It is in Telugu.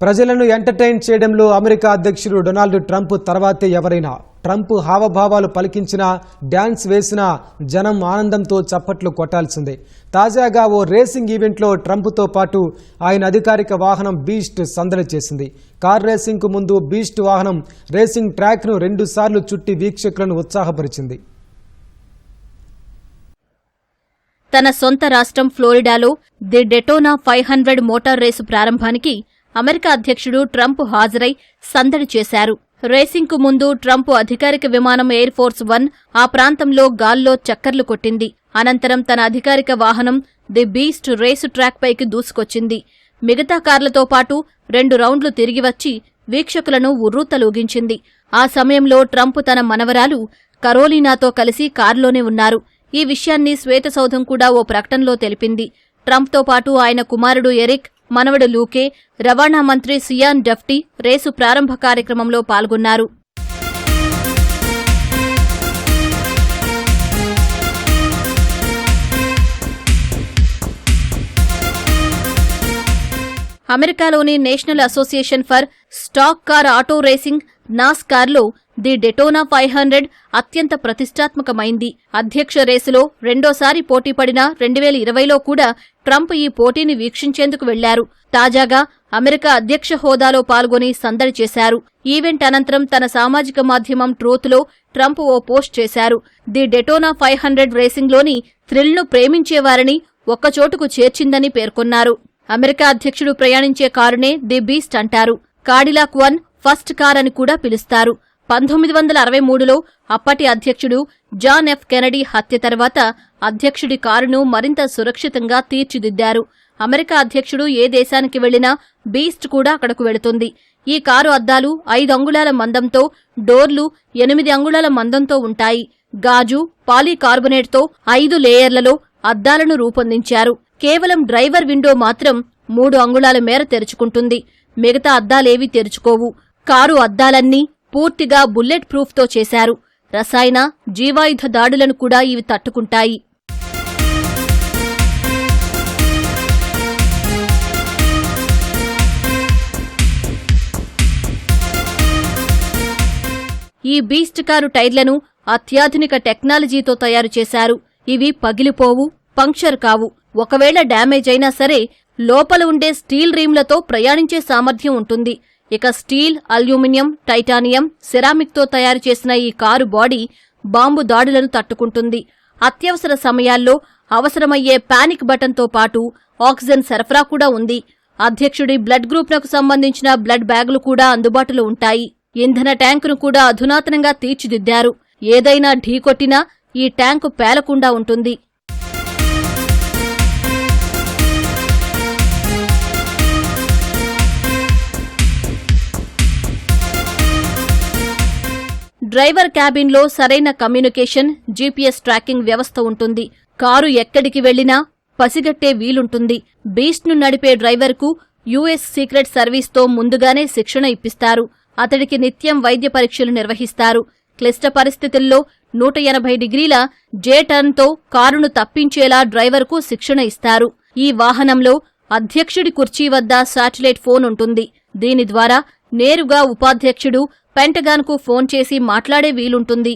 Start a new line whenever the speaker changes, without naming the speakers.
ప్రజలను ఎంటర్టైన్ చేయడంలో అమెరికా అధ్యక్షుడు డొనాల్డ్ ట్రంప్ తర్వాతే ఎవరైనా. ట్రంప్ హావభావాలు పలికించినా డ్యాన్స్ వేసినా జనం ఆనందంతో చప్పట్లు కొట్టాల్సిందే. తాజాగా ఓ రేసింగ్ ఈవెంట్లో ట్రంప్తో పాటు ఆయన అధికారిక వాహనం బీస్ట్ సందడి చేసింది. కార్ రేసింగ్కు ముందు బీస్ట్ వాహనం రేసింగ్ ట్రాక్ను రెండుసార్లు చుట్టి వీక్షకులను ఉత్సాహపరిచింది.
తన సొంత రాష్ట్రం ఫ్లోరిడాలో the Daytona five hundred motor race ప్రారంభానికి అమెరికా అధ్యక్షుడు ట్రంప్ హాజరై సందడి చేశారు. రేసింగ్కు ముందు ట్రంప్ అధికారిక విమానం ఎయిర్ ఫోర్స్ వన్ ఆ ప్రాంతంలో గాల్లో చక్కర్లు కొట్టింది. అనంతరం తన అధికారిక వాహనం ది బీస్ట్ రేసు ట్రాక్ పైకి దూసుకొచ్చింది. మిగతా కార్లతో పాటు రెండు రౌండ్లు తిరిగి వచ్చి వీక్షకులను ఉర్రూతలూగించింది. ఆ సమయంలో ట్రంప్ తన మనవరాలు కరోలినాతో కలిసి కారులోనే ఉన్నారు. ఈ విషయాన్ని శ్వేతసౌధం కూడా ఓ ప్రకటనలో తెలిపింది. ట్రంప్తో పాటు ఆయన కుమారుడు ఎరిక్ మనవడు లూకే రవాణా మంత్రి సియాన్ డఫ్టీ రేసు ప్రారంభ కార్యక్రమంలో పాల్గొన్నారు. అమెరికాలోని national association for stock car auto racing నాస్కార్లో the Daytona five hundred అత్యంత ప్రతిష్టాత్మకమైంది. అధ్యక్ష రేసులో రెండోసారి పోటీపడిన రెండు వేల ఇరవైలో కూడా ట్రంప్ ఈ పోటీని వీక్షించేందుకు వెళ్ళారు. తాజాగా అమెరికా అధ్యక్ష హోదాలో పాల్గొని సందడి చేశారు. ఈవెంట్ అనంతరం తన సామాజిక మాధ్యమం ట్రూత్లో ట్రంప్ ఓ పోస్ట్ చేశారు. ది డెటోనా ఫైవ్ హండ్రెడ్ రేసింగ్లోని థ్రిల్ను ప్రేమించేవారిని ఒక్కచోటుకు చేర్చిందని పేర్కొన్నారు. అమెరికా అధ్యక్షుడు ప్రయాణించే కారునే ది బీస్ట్ అంటారు. కాడిలాక్ వన్ ఫస్ట్ కార్ అని కూడా పిలుస్తారు. పంతొమ్మిది వందల అరవై మూడులో అప్పటి అధ్యక్షుడు జాన్ ఎఫ్ కెనడీ హత్య తర్వాత అధ్యక్షుడి కారును మరింత సురక్షితంగా తీర్చిదిద్దారు. అమెరికా అధ్యక్షుడు ఏ దేశానికి వెళ్ళినా బీస్ట్ కూడా అక్కడకు వెళుతుంది. ఈ కారు అద్దాలు ఐదు అంగుళాల మందంతో డోర్లు ఎనిమిది అంగుళాల మందంతో ఉంటాయి. గాజు పాలీకార్బొనేట్తో ఐదు లేయర్లలో అద్దాలను రూపొందించారు. కేవలం డ్రైవర్ విండో మాత్రం మూడు అంగుళాల మేర తెరుచుకుంటుంది. మిగతా అద్దాలేవీ తెరుచుకోవు. కారు అద్దాలన్నీ పూర్తిగా బుల్లెట్ ప్రూఫ్తో చేశారు. రసాయన జీవాయుధ దాడులను కూడా ఇవి తట్టుకుంటాయి. ఈ బీస్ట్ కారు టైర్లను అత్యాధునిక టెక్నాలజీతో తయారు చేశారు. ఇవి పగిలిపోవు పంక్చర్ కావు. ఒకవేళ డ్యామేజ్ అయినా సరే లోపల ఉండే స్టీల్ రీమ్లతో ప్రయాణించే సామర్థ్యం ఉంటుంది. ఇక స్టీల్ అల్యూమినియం టైటానియం సెరామిక్తో తయారు చేసిన ఈ కారు బాడీ బాంబు దాడులను తట్టుకుంటుంది. అత్యవసర సమయాల్లో అవసరమయ్యే పానిక్ బటన్తో పాటు ఆక్సిజన్ సరఫరా కూడా ఉంది. అధ్యక్షుడి బ్లడ్ గ్రూప్నకు సంబంధించిన బ్లడ్ బ్యాగులు కూడా అందుబాటులో ఉంటాయి. ఇంధన ట్యాంకును కూడా అధునాతనంగా తీర్చిదిద్దారు. ఏదైనా ఢీకొట్టినా ఈ ట్యాంకు పేలకుండా ఉంటుంది. డ్రైవర్ క్యాబిన్లో సరైన కమ్యూనికేషన్ జీపీఎస్ ట్రాకింగ్ వ్యవస్థ ఉంటుంది. కారు ఎక్కడికి వెళ్ళినా పసిగట్టే వీలుంటుంది. బీస్ట్ను నడిపే డ్రైవర్కు యుఎస్ సీక్రెట్ సర్వీస్తో ముందుగానే శిక్షణ ఇప్పిస్తారు. అతడికి నిత్యం వైద్య పరీక్షలు నిర్వహిస్తారు. క్లిష్ట పరిస్థితుల్లో నూట ఎనభై డిగ్రీల జే టర్న్తో కారును తప్పించేలా డ్రైవర్కు శిక్షణ ఇస్తారు. ఈ వాహనంలో అధ్యక్షుడి కుర్చీ వద్ద శాటిలైట్ ఫోన్ ఉంటుంది. దీని ద్వారా నేరుగా ఉపాధ్యక్షుడు పెంటగాన్కు ఫోన్ చేసి మాట్లాడే వీలుంటుంది.